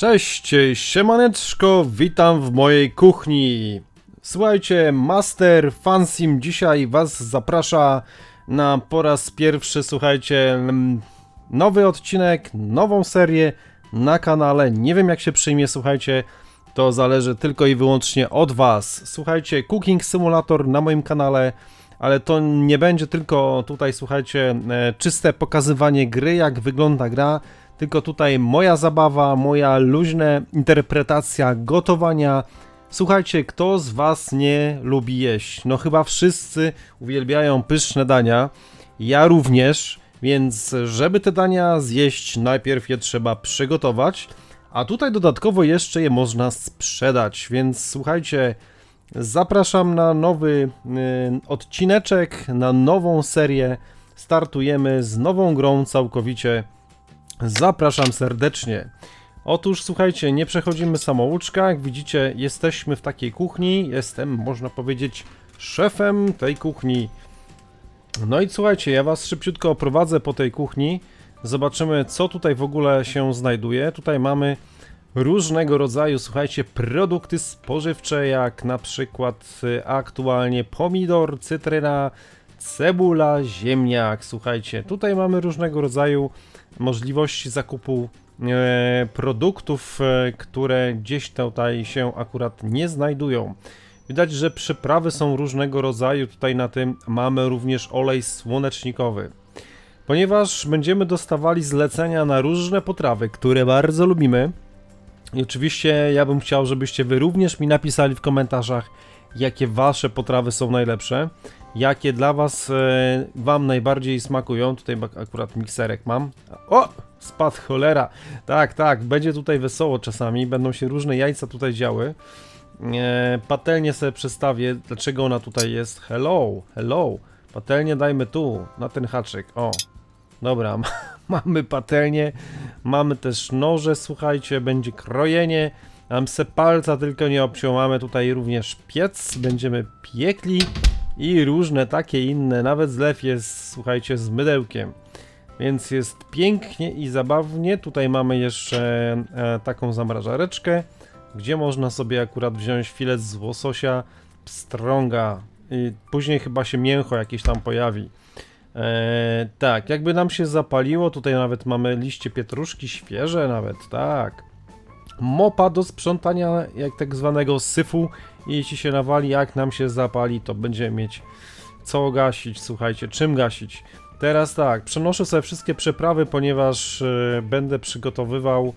Cześć, siemaneczko, witam w mojej kuchni. Słuchajcie, Master Fansim dzisiaj was zaprasza na po raz pierwszy, słuchajcie, mm, nowy odcinek, nową serię na kanale. Nie wiem jak się przyjmie, słuchajcie, to zależy tylko i wyłącznie od was. Słuchajcie, Cooking Simulator na moim kanale, ale to nie będzie tylko tutaj, słuchajcie, e, czyste pokazywanie gry, jak wygląda gra, tylko tutaj moja zabawa, moja luźna interpretacja gotowania. Słuchajcie, kto z Was nie lubi jeść? No chyba wszyscy uwielbiają pyszne dania. Ja również, więc żeby te dania zjeść, najpierw je trzeba przygotować, a tutaj dodatkowo jeszcze je można sprzedać, więc słuchajcie, zapraszam na nowy y, odcineczek, na nową serię. Startujemy z nową grą całkowicie Zapraszam serdecznie. Otóż słuchajcie, nie przechodzimy samouczka. Jak widzicie, jesteśmy w takiej kuchni. Jestem, można powiedzieć, szefem tej kuchni. No i słuchajcie, ja was szybciutko oprowadzę po tej kuchni. Zobaczymy, co tutaj w ogóle się znajduje. Tutaj mamy różnego rodzaju, słuchajcie, produkty spożywcze, jak na przykład y, aktualnie pomidor, cytryna, cebula, ziemniak. Słuchajcie, tutaj mamy różnego rodzaju możliwości zakupu e, produktów, e, które gdzieś tutaj się akurat nie znajdują. Widać, że przyprawy są różnego rodzaju. Tutaj na tym mamy również olej słonecznikowy. Ponieważ będziemy dostawali zlecenia na różne potrawy, które bardzo lubimy. I oczywiście ja bym chciał, żebyście wy również mi napisali w komentarzach, jakie wasze potrawy są najlepsze jakie dla was, e, wam najbardziej smakują. Tutaj akurat mikserek mam. O! Spadł cholera. Tak, tak, będzie tutaj wesoło czasami, będą się różne jajca tutaj działy. E, patelnię sobie przestawię, dlaczego ona tutaj jest. Hello, hello. Patelnię dajmy tu, na ten haczyk. O, dobra, mamy patelnię, mamy też noże, słuchajcie, będzie krojenie. Mam se palca tylko nie obciął, mamy tutaj również piec, będziemy piekli i różne takie inne, nawet zlew jest, słuchajcie, z mydełkiem. Więc jest pięknie i zabawnie. Tutaj mamy jeszcze e, taką zamrażareczkę, gdzie można sobie akurat wziąć filet z łososia, pstrąga i później chyba się mięcho jakieś tam pojawi. E, tak, jakby nam się zapaliło, tutaj nawet mamy liście pietruszki świeże nawet, tak. Mopa do sprzątania jak tak zwanego syfu jeśli się nawali, jak nam się zapali, to będziemy mieć co gasić, słuchajcie, czym gasić. Teraz tak, przenoszę sobie wszystkie przeprawy, ponieważ y, będę przygotowywał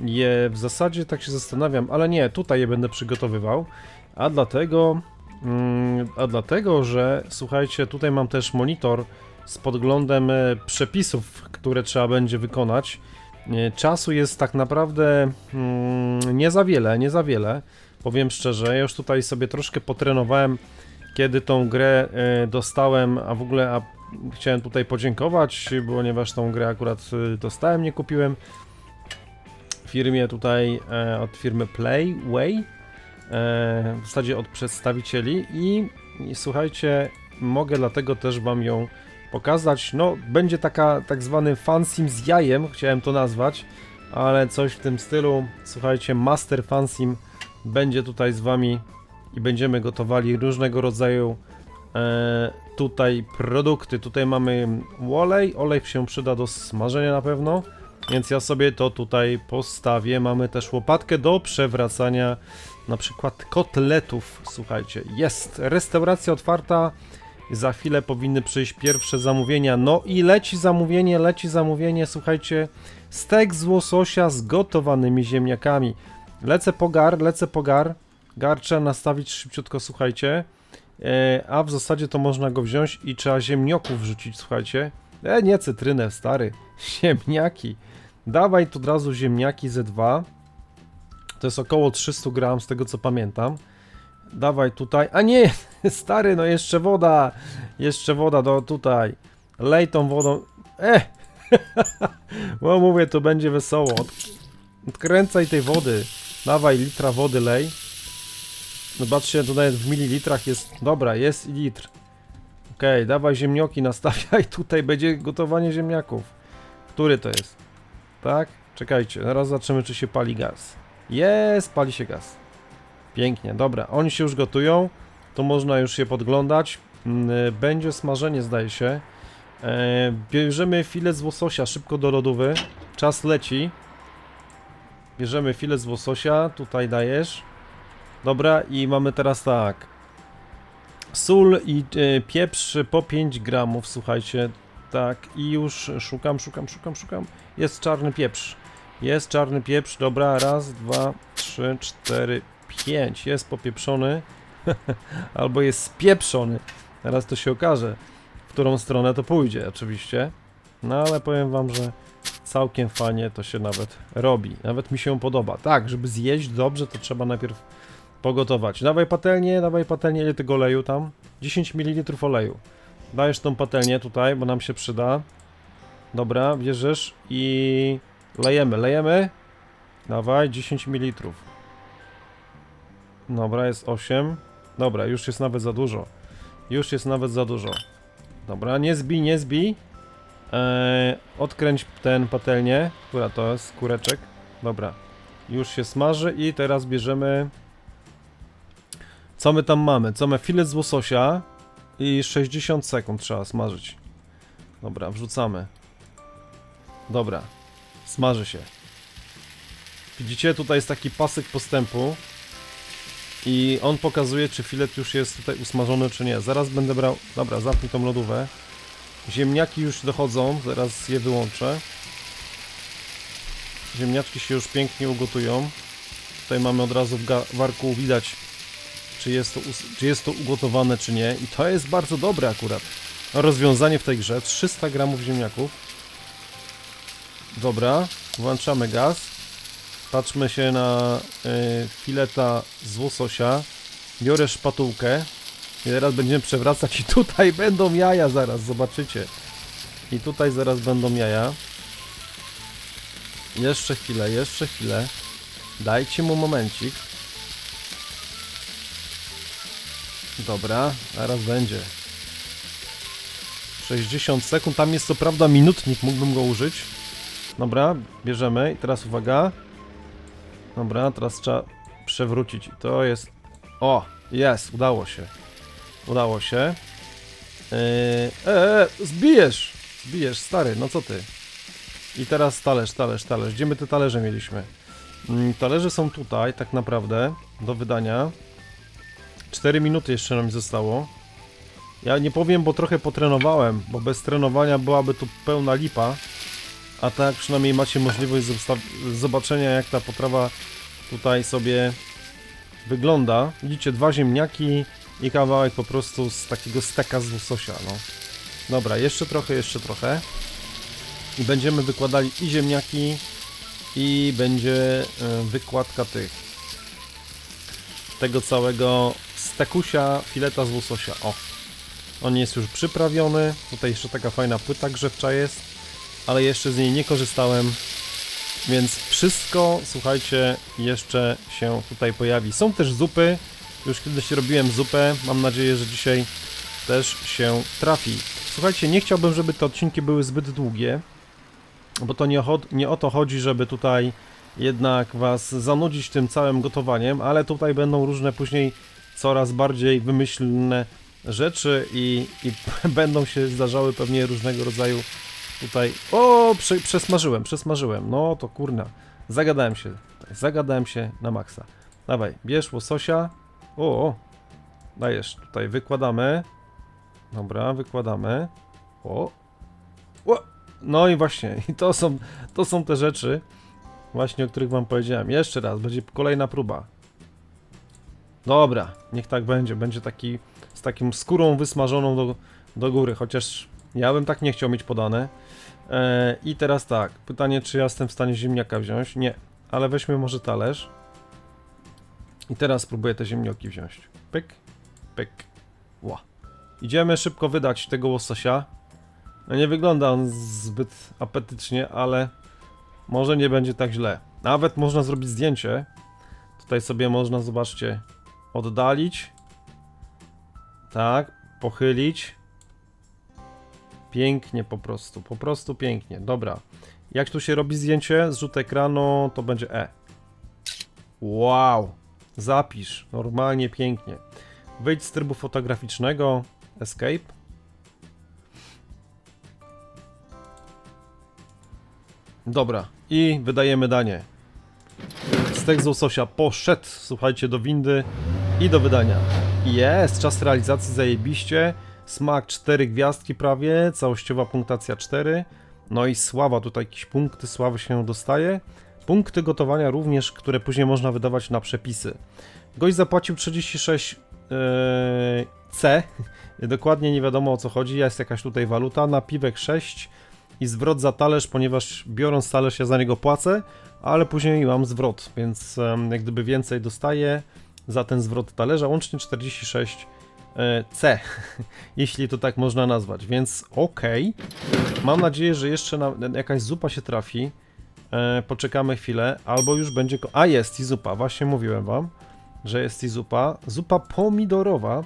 je w zasadzie, tak się zastanawiam, ale nie, tutaj je będę przygotowywał, a dlatego, mm, a dlatego, że słuchajcie, tutaj mam też monitor z podglądem y, przepisów, które trzeba będzie wykonać. Y, czasu jest tak naprawdę mm, nie za wiele, nie za wiele. Powiem szczerze, ja już tutaj sobie troszkę potrenowałem, kiedy tą grę y, dostałem, a w ogóle a chciałem tutaj podziękować, ponieważ tą grę akurat y, dostałem, nie kupiłem. Firmie tutaj, e, od firmy Playway, e, w zasadzie od przedstawicieli i, i słuchajcie, mogę dlatego też wam ją pokazać. No, będzie taka tak zwany fansim z jajem, chciałem to nazwać, ale coś w tym stylu. Słuchajcie, Master Fansim będzie tutaj z wami i będziemy gotowali różnego rodzaju e, tutaj produkty. Tutaj mamy olej, olej się przyda do smażenia na pewno, więc ja sobie to tutaj postawię. Mamy też łopatkę do przewracania na przykład kotletów. Słuchajcie, jest restauracja otwarta. Za chwilę powinny przyjść pierwsze zamówienia. No i leci zamówienie, leci zamówienie. Słuchajcie, stek z łososia z gotowanymi ziemniakami. Lecę po gar, lecę po gar. Trzeba nastawić szybciutko, słuchajcie. E, a w zasadzie to można go wziąć i trzeba ziemnioków wrzucić, słuchajcie. E, nie cytrynę, stary. Ziemniaki. Dawaj tu od razu ziemniaki Z2. To jest około 300 gram z tego co pamiętam. Dawaj tutaj. A nie, stary, no jeszcze woda. Jeszcze woda do tutaj. Lej tą wodą. E! Bo mówię, to będzie wesoło. Odkręcaj tej wody. Dawaj litra wody lej. Zobaczcie, tutaj w mililitrach jest... Dobra, jest litr. Okej, okay, dawaj ziemnioki, nastawiaj. Tutaj będzie gotowanie ziemniaków. Który to jest? Tak? Czekajcie, zaraz zobaczymy, czy się pali gaz. Jest, pali się gaz. Pięknie, dobra, oni się już gotują. Tu można już się podglądać. Mm, y, Będzie smażenie, zdaje się. E, bierzemy filet z łososia szybko do lodówy. Czas leci. Bierzemy filet z łososia, tutaj dajesz. Dobra, i mamy teraz tak. Sól i e, pieprz po 5 gramów, słuchajcie. Tak, i już szukam, szukam, szukam, szukam. Jest czarny pieprz. Jest czarny pieprz, dobra, raz, dwa, trzy, cztery, pięć. Jest popieprzony. Albo jest spieprzony. Teraz to się okaże, w którą stronę to pójdzie, oczywiście. No ale powiem wam, że całkiem fajnie to się nawet robi. Nawet mi się podoba. Tak, żeby zjeść dobrze, to trzeba najpierw pogotować. Dawaj patelnię, dawaj patelnię, ile tego oleju tam? 10 ml oleju. Dajesz tą patelnię tutaj, bo nam się przyda. Dobra, bierzesz i lejemy, lejemy. Dawaj, 10 ml. Dobra, jest 8. Dobra, już jest nawet za dużo. Już jest nawet za dużo. Dobra, nie zbij, nie zbij. Eee, odkręć ten patelnię. Która to jest? Kureczek. Dobra. Już się smaży i teraz bierzemy... Co my tam mamy? Co mamy? Filet z łososia i 60 sekund trzeba smażyć. Dobra, wrzucamy. Dobra. Smaży się. Widzicie, tutaj jest taki pasek postępu. I on pokazuje, czy filet już jest tutaj usmażony, czy nie. Zaraz będę brał... Dobra, zamknij tą lodówę. Ziemniaki już dochodzą, zaraz je wyłączę. Ziemniaczki się już pięknie ugotują. Tutaj mamy od razu w warku widać, czy jest, to czy jest to ugotowane, czy nie. I to jest bardzo dobre akurat. Rozwiązanie w tej grze. 300 gramów ziemniaków. Dobra, włączamy gaz. Patrzmy się na y, fileta z łososia. Biorę szpatułkę. I teraz będziemy przewracać i tutaj będą jaja zaraz, zobaczycie. I tutaj zaraz będą jaja. Jeszcze chwilę, jeszcze chwilę. Dajcie mu momencik. Dobra, zaraz będzie. 60 sekund, tam jest co prawda minutnik, mógłbym go użyć. Dobra, bierzemy i teraz uwaga. Dobra, teraz trzeba przewrócić to jest... O, jest, udało się. Udało się. Yy, e, e, zbijesz! Zbijesz, stary, no co ty? I teraz talerz, talerz, talerz. Gdzie my te talerze mieliśmy? Mm, talerze są tutaj, tak naprawdę, do wydania. 4 minuty jeszcze nam zostało. Ja nie powiem, bo trochę potrenowałem, bo bez trenowania byłaby tu pełna lipa. A tak przynajmniej macie możliwość zobaczenia, jak ta potrawa tutaj sobie wygląda. Widzicie, dwa ziemniaki i kawałek po prostu z takiego steka z łososia, no. Dobra, jeszcze trochę, jeszcze trochę. I będziemy wykładali i ziemniaki, i będzie e, wykładka tych tego całego stekusia fileta z łososia. O! On jest już przyprawiony. Tutaj jeszcze taka fajna płyta grzewcza jest, ale jeszcze z niej nie korzystałem. Więc wszystko, słuchajcie, jeszcze się tutaj pojawi. Są też zupy. Już kiedyś robiłem zupę. Mam nadzieję, że dzisiaj też się trafi. Słuchajcie, nie chciałbym, żeby te odcinki były zbyt długie, bo to nie, o- nie o to chodzi, żeby tutaj jednak was zanudzić tym całym gotowaniem, ale tutaj będą różne później coraz bardziej wymyślne rzeczy i, i będą się zdarzały pewnie różnego rodzaju tutaj... O, prze, przesmażyłem, przesmażyłem, no to kurna, zagadałem się, zagadałem się na maksa. Dawaj, bierz łososia, o, o, dajesz, tutaj wykładamy, dobra, wykładamy, o, o, no i właśnie, i to są, to są te rzeczy, właśnie o których wam powiedziałem. Jeszcze raz, będzie kolejna próba. Dobra, niech tak będzie. Będzie taki z takim skórą wysmażoną do, do góry, chociaż ja bym tak nie chciał mieć podane. E, I teraz tak, pytanie, czy ja jestem w stanie ziemniaka wziąć? Nie, ale weźmy może talerz. I teraz spróbuję te ziemnioki wziąć. Pyk, pyk, ła. Idziemy szybko wydać tego łososia. No nie wygląda on zbyt apetycznie, ale może nie będzie tak źle. Nawet można zrobić zdjęcie. Tutaj sobie można, zobaczcie, oddalić. Tak, pochylić. Pięknie po prostu, po prostu pięknie. Dobra. Jak tu się robi zdjęcie, zrzut ekranu, to będzie E. Wow. Zapisz. Normalnie, pięknie. Wyjdź z trybu fotograficznego. Escape. Dobra. I wydajemy danie. Stek z łososia poszedł, słuchajcie, do windy i do wydania. Jest, czas realizacji zajebiście. Smak 4 gwiazdki prawie, całościowa punktacja 4. No i sława, tutaj jakieś punkty sławy się dostaje. Punkty gotowania również, które później można wydawać na przepisy. Gość zapłacił 36 yy, C. Dokładnie nie wiadomo o co chodzi. Jest jakaś tutaj waluta. Napiwek 6 i zwrot za talerz, ponieważ biorąc talerz ja za niego płacę, ale później mam zwrot, więc jak gdyby więcej dostaję za ten zwrot talerza. Łącznie 46 e, C, jeśli to tak można nazwać, więc okej. Mam nadzieję, że jeszcze na, jakaś zupa się trafi. E, poczekamy chwilę, albo już będzie. A jest i zupa, właśnie mówiłem wam, że jest i zupa. Zupa pomidorowa.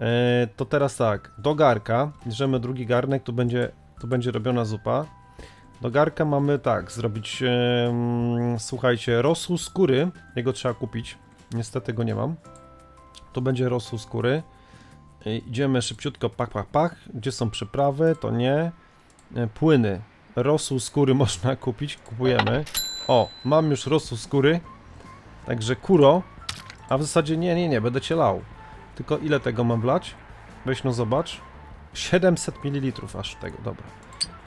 E, to teraz tak, do garka, bierzemy drugi garnek, tu będzie, tu będzie robiona zupa. Do garka mamy tak, zrobić, em, słuchajcie, rosół skóry, jego trzeba kupić, niestety go nie mam. Tu będzie rosół skóry. E, Idziemy szybciutko, pach, pach, pach. Gdzie są przyprawy? To nie. E, Płyny. Rosół skóry można kupić, kupujemy. O, mam już rosół skóry. Także kuro. A w zasadzie nie, nie, nie, będę cię lał. Tylko ile tego mam wlać? Weź no zobacz. 700 ml aż tego, dobra.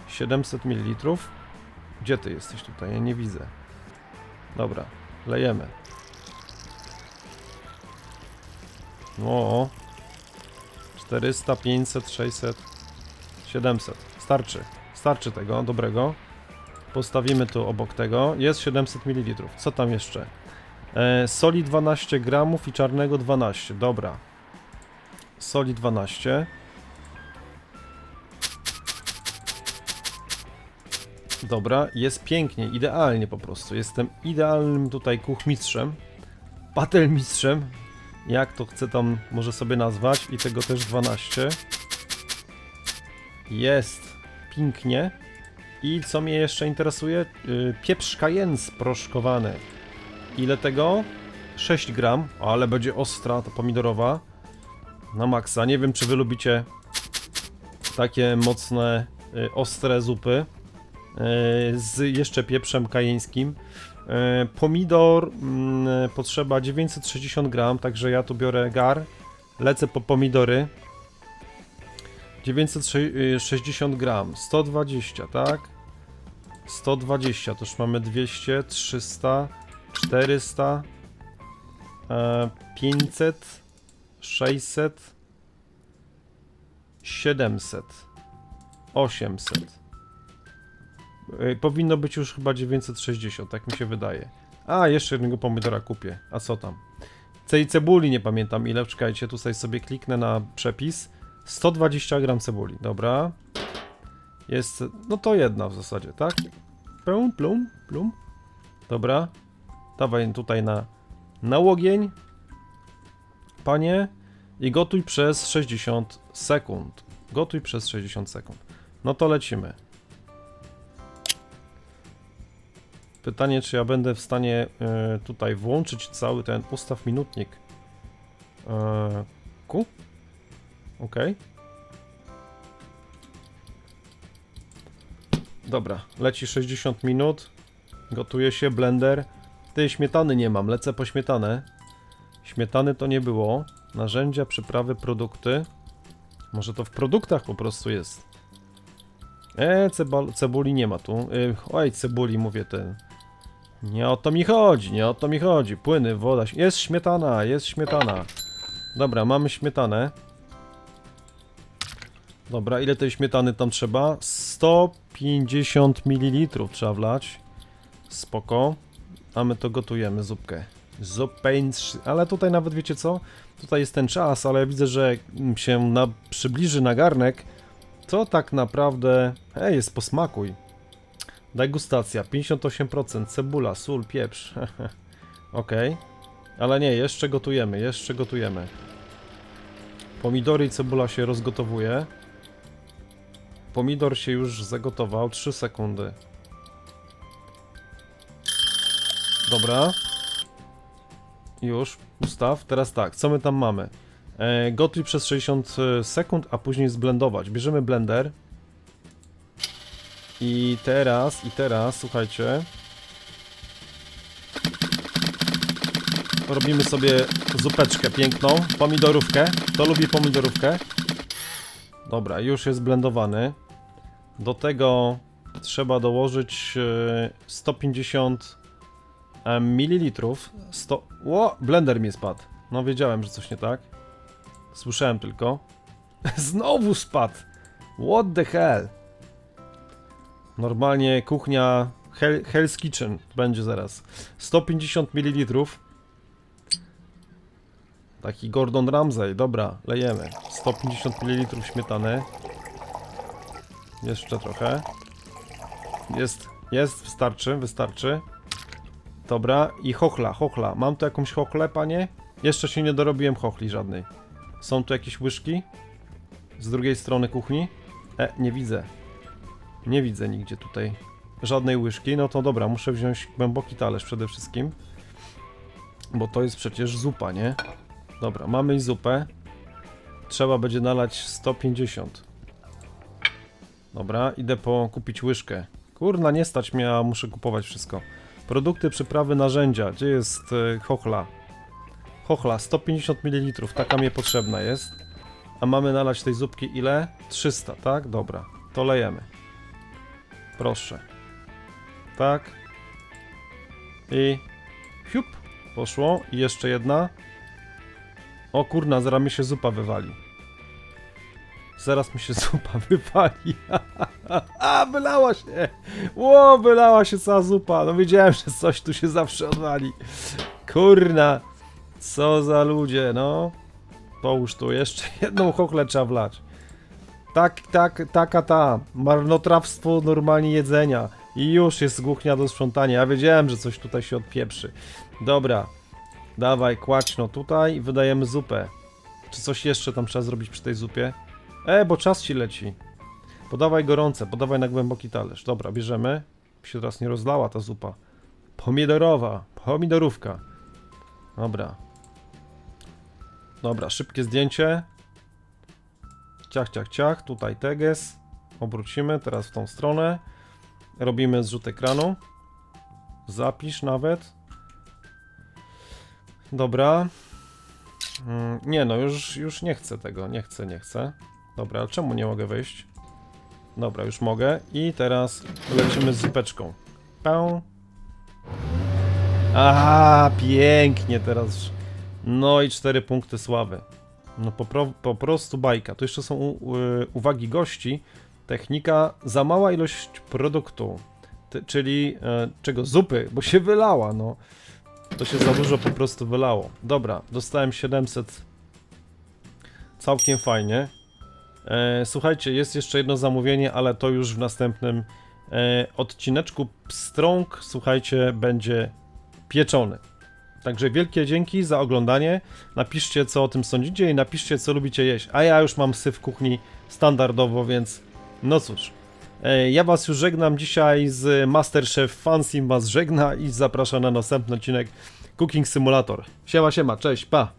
700 ml. Gdzie ty jesteś tutaj? Ja nie widzę. Dobra, lejemy. O, 400, 500, 600, 700. Starczy. Starczy tego, dobrego. Postawimy tu obok tego. Jest 700 ml. Co tam jeszcze? E, soli 12 gramów i czarnego 12. Dobra. Soli 12. Dobra, jest pięknie, idealnie po prostu. Jestem idealnym tutaj kuchmistrzem. Patelmistrzem. Jak to chcę tam może sobie nazwać. I tego też 12. Jest pięknie. I co mnie jeszcze interesuje? Yy, pieprz cayenne sproszkowany. Ile tego? 6 gram, ale będzie ostra, to pomidorowa. Na maksa. Nie wiem, czy wy lubicie takie mocne, y, ostre zupy. y, Z jeszcze pieprzem kajeńskim. Y, Pomidor mm, potrzeba 960 gram, także ja tu biorę gar. Lecę po pomidory. 960 gram, 120, tak? 120, to już mamy 200, 300, 400, e, 500, 600, 700, 800. E, Powinno być już chyba 960, tak mi się wydaje. A, jeszcze jednego pomidora kupię. A co tam? Tej cebuli nie pamiętam ile, czekajcie, tutaj sobie kliknę na przepis. 120 gram cebuli, dobra. Jest, no to jedna w zasadzie, tak? Plum, plum, plum. Dobra. Dawaj tutaj na, na ogień. Panie. I gotuj przez 60 sekund. Gotuj przez 60 sekund. No to lecimy. Pytanie, czy ja będę w stanie e, tutaj włączyć cały ten ustaw minutnik. E, ku? Okej. Dobra, leci 60 minut. Gotuje się blender. Tej śmietany nie mam, lecę po śmietanę. Śmietany to nie było. Narzędzia, przyprawy, produkty. Może to w produktach po prostu jest. E, cebal, cebuli nie ma tu. Y, oj, cebuli mówię ten. Nie o to mi chodzi, nie o to mi chodzi. Płyny, woda. Jest śmietana, jest śmietana. Dobra, mamy śmietanę. Dobra, ile tej śmietany tam trzeba? 150 ml trzeba wlać. Spoko. A my to gotujemy, zupkę. Zupę, ale tutaj nawet wiecie co? Tutaj jest ten czas, ale widzę, że jak się na, przybliży na garnek, to tak naprawdę... Ej, jest posmakuj. Degustacja, 58%, cebula, sól, pieprz. Okej. Ale nie, jeszcze gotujemy, jeszcze gotujemy. Pomidory i cebula się rozgotowuje. Pomidor się już zagotował, 3 sekundy. Dobra. Już, ustaw. Teraz tak, co my tam mamy? E, gotuj przez 60 sekund, a później zblendować. Bierzemy blender. I teraz, i teraz, słuchajcie. Robimy sobie zupeczkę piękną, pomidorówkę. Kto lubi pomidorówkę? Dobra, już jest blendowany. Do tego trzeba dołożyć e, 150 e, mililitrów. 100... Ło, blender mi spadł. No wiedziałem, że coś nie tak. Słyszałem tylko. Znowu spadł. What the hell? Normalnie kuchnia Hell, Hell's Kitchen będzie zaraz. 150 ml. Taki Gordon Ramsay, dobra, lejemy. 150 ml śmietany. Jeszcze trochę. Jest, jest, wystarczy, wystarczy. Dobra, i chochla, chochla. Mam tu jakąś chochlę, panie? Jeszcze się nie dorobiłem chochli żadnej. Są tu jakieś łyżki? Z drugiej strony kuchni? E, nie widzę. Nie widzę nigdzie tutaj żadnej łyżki. No to dobra, muszę wziąć głęboki talerz przede wszystkim. Bo to jest przecież zupa, nie? Dobra, mamy zupę. Trzeba będzie nalać 150. Dobra, idę po kupić łyżkę. Kurna, nie stać mnie, a muszę kupować wszystko. Produkty, przyprawy, narzędzia. Gdzie jest e, chochla? Chochla, 150 ml, taka mnie potrzebna jest. A mamy nalać tej zupki ile? 300, tak? Dobra, to lejemy. Proszę. Tak. I hiup, poszło. I jeszcze jedna. O kurna, zaraz mi się zupa wywali. Zaraz mi się zupa wywali. A, wylała się. Ło, wylała się cała zupa. No wiedziałem, że coś tu się zawsze odwali. Kurna. Co za ludzie, no. Połóż tu, jeszcze jedną chochlę trzeba wlać. Tak, tak, taka ta. Marnotrawstwo normalnie jedzenia. I już jest kuchnia do sprzątania. Ja wiedziałem, że coś tutaj się odpieprzy. Dobra. Dawaj, kładź no tutaj i wydajemy zupę. Czy coś jeszcze tam trzeba zrobić przy tej zupie? E, bo czas ci leci. Podawaj gorące, podawaj na głęboki talerz. Dobra, bierzemy. Się teraz nie rozlała ta zupa. Pomidorowa, pomidorówka. Dobra. Dobra, szybkie zdjęcie. Ciach, ciach, ciach. Tutaj teges. Obrócimy teraz w tą stronę. Robimy zrzut ekranu. Zapisz nawet. Dobra. Mm, Nie no, już, już nie chcę tego. Nie chcę, nie chcę. Dobra, ale czemu nie mogę wejść? Dobra, już mogę. I teraz lecimy z zupeczką. Pę. Aha, pięknie teraz. No i cztery punkty sławy. No po, pro, po prostu bajka. Tu jeszcze są u, uwagi gości. Technika za mała ilość produktu. Czyli e, czego? Zupy, bo się wylała, no. To się za dużo po prostu wylało. Dobra, dostałem 700. Całkiem fajnie. E, słuchajcie, jest jeszcze jedno zamówienie, ale to już w następnym e, odcineczku. Pstrąg, słuchajcie, będzie pieczony. Także wielkie dzięki za oglądanie. Napiszcie, co o tym sądzicie i napiszcie, co lubicie jeść. A ja już mam syf w kuchni standardowo, więc no cóż. E, Ja was już żegnam dzisiaj z Masterchef Fansim was żegna i zapraszam na następny odcinek Cooking Simulator. Siema, siema, cześć, pa!